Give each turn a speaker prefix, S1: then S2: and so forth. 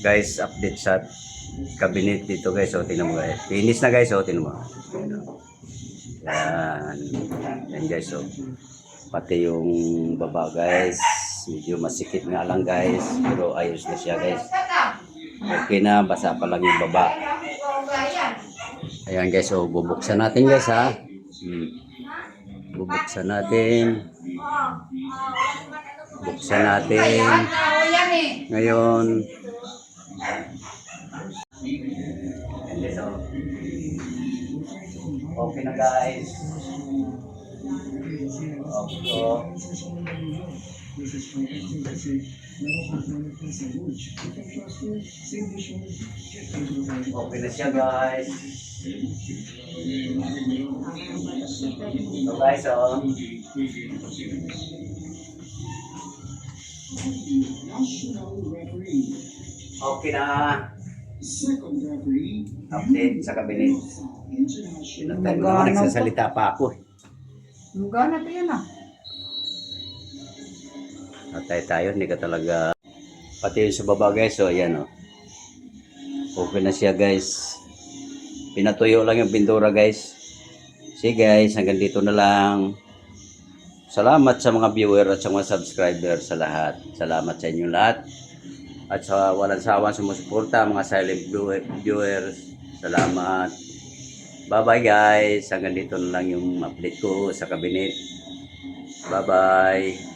S1: guys, update sa cabinet dito guys. O, tingnan mo guys. Finish na guys. O, tingnan mo. Ayan, o. Yan. Yan guys. O. Pati yung baba guys. Medyo masikip nga lang guys. Pero ayos na siya guys. Okay na. Basa pa lang yung baba. Ayan guys. O, bubuksan natin guys ha. Hmm. Bubuksan natin. Buksan natin. Ngayon. Okay na guys. Okay. Okay na siya guys. So guys, oh. Okay na. Update sa kabinet. Ilang time na nagsasalita pa ako. eh.
S2: Lugar na to yan ah.
S1: Natay tayo, hindi ka talaga... Pati yung sa baba guys, so ayan o. Okay na siya guys. Pinatuyo lang yung pintura guys. Sige guys, hanggang dito na lang. Salamat sa mga viewer at sa mga subscriber sa lahat. Salamat sa inyo lahat. At sa walang sawang sumusuporta, mga silent viewer- viewers. Salamat. Bye-bye guys. Hanggang dito na lang yung update ko sa kabinet. Bye-bye.